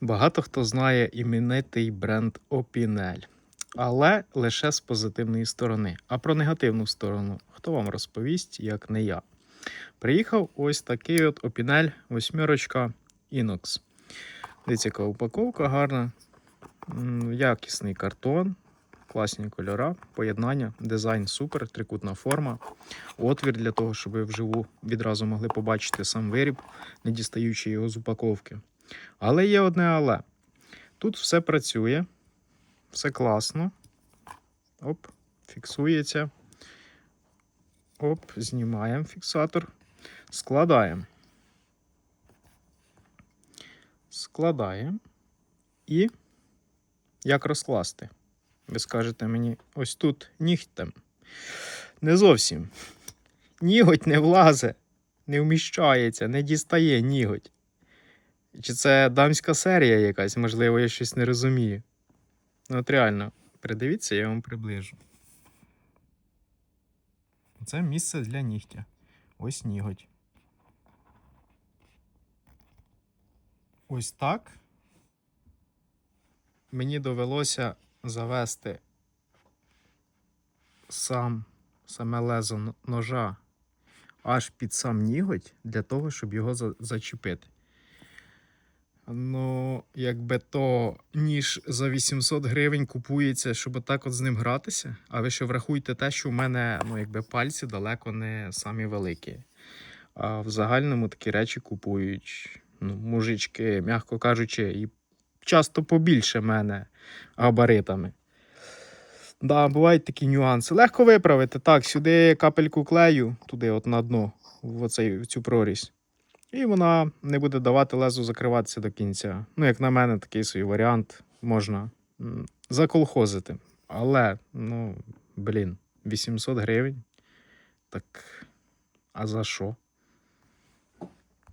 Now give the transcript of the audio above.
Багато хто знає іменитий бренд Opinel, але лише з позитивної сторони. А про негативну сторону хто вам розповість, як не я. Приїхав ось такий от Opinel восьмерочка Inox. Дивіться, яка упаковка гарна, якісний картон, класні кольора, поєднання, дизайн супер, трикутна форма, отвір для того, щоб ви вживу відразу могли побачити сам виріб, не дістаючи його з упаковки. Але є одне але. Тут все працює, все класно. Оп, фіксується. Оп, знімаємо фіксатор. Складаємо. Складаємо. І як розкласти? Ви скажете мені, ось тут нігтем. Не зовсім. Ніготь не влазе, не вміщається, не дістає ніготь. Чи це дамська серія якась, можливо, я щось не розумію. Ну, от реально, придивіться, я вам приближу. Це місце для нігтя. Ось ніготь. Ось так. Мені довелося завести сам, саме лезо ножа аж під сам ніготь для того, щоб його за- зачепити. Ну, якби то ніж за 800 гривень купується, щоб так от з ним гратися. А ви ще врахуйте те, що в мене ну, якби пальці далеко не самі великі. А в загальному такі речі купують ну, мужички, м'яко кажучи, і часто побільше мене габаритами. Да, бувають такі нюанси. Легко виправити. Так, сюди капельку клею, туди, от на дно, в, оцей, в цю прорізь. І вона не буде давати лезу закриватися до кінця. Ну, як на мене, такий свій варіант можна заколхозити. Але, ну, блін, 800 гривень. Так, а за що?